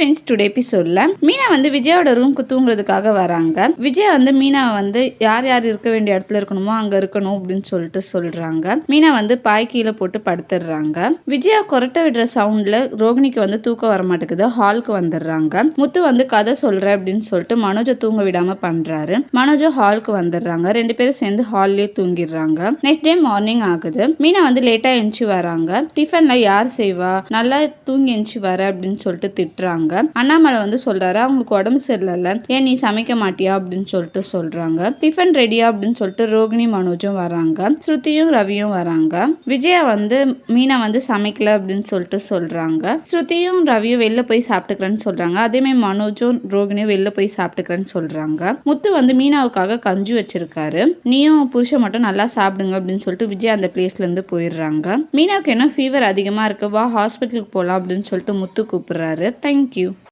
Friends today எபிசோட்ல மீனா வந்து விஜயோட ரூம்க்கு தூங்குறதுக்காக வராங்க. விஜயா வந்து மீனா வந்து யார் யார் இருக்க வேண்டிய இடத்துல இருக்கணுமோ அங்க இருக்கணும் அப்படின்னு சொல்லிட்டு சொல்றாங்க. மீனா வந்து பாய் கீழே போட்டு படுத்துடுறாங்க விஜயா கொரட்டை விடுற சவுண்ட்ல ரோகிணிக்கு வந்து தூக்கம் வர மாட்டேங்குது. ஹாலுக்கு வந்துடுறாங்க. முத்து வந்து கதை சொல்ற அப்படின்னு சொல்லிட்டு மனோஜை தூங்க விடாம பண்றாரு. மனோஜோ ஹாலுக்கு வந்துடுறாங்க. ரெண்டு பேரும் சேர்ந்து ஹால்லயே தூங்கிடுறாங்க. நெக்ஸ்ட் டே மார்னிங் ஆகுது. மீனா வந்து லேட்டா எந்திச்சு வராங்க. டிஃபன்ல யார் செய்வா? நல்லா தூங்கி எந்திச்சு வர அப்படின்னு சொல்லிட்டு திட்டுறாங்க. அண்ணாமலை வந்து சொல்றாரு அவங்களுக்கு உடம்பு சரியில்லை ஏன் நீ சமைக்க மாட்டியா? அப்படின்னு சொல்லிட்டு சொல்றாங்க. டிஃபன் ரெடியா? அப்படின்னு சொல்லிட்டு ரோகிணி மனோஜும் வராங்க. ஸ்ருதியும் ரவியும் வராங்க. விஜயா வந்து மீனா வந்து சமைக்கல அப்படின்னு சொல்லிட்டு சொல்றாங்க. ஸ்ருதியும் ரவியும் வெளில போய் சாப்பிட்டுக்கிறேன்னு சொல்றாங்க. அதே மனோஜும் ரோகிணியும் வெளில போய் சாப்பிட்டுக்கிறேன்னு சொல்றாங்க. முத்து வந்து மீனாவுக்காக கஞ்சி வச்சிருக்காரு. நீயும் புருஷன் மட்டும் நல்லா சாப்பிடுங்க அப்படின்னு சொல்லிட்டு விஜய் அந்த பிளேஸ்ல இருந்து போயிடுறாங்க. மீனாவுக்கு என்ன ஃபீவர் அதிகமா இருக்கு. வா ஹாஸ்பிட்டலுக்கு போகலாம் அப்படின்னு சொல்லிட்டு முத்து கூப்பிடுறாரு. Thank you Thank you.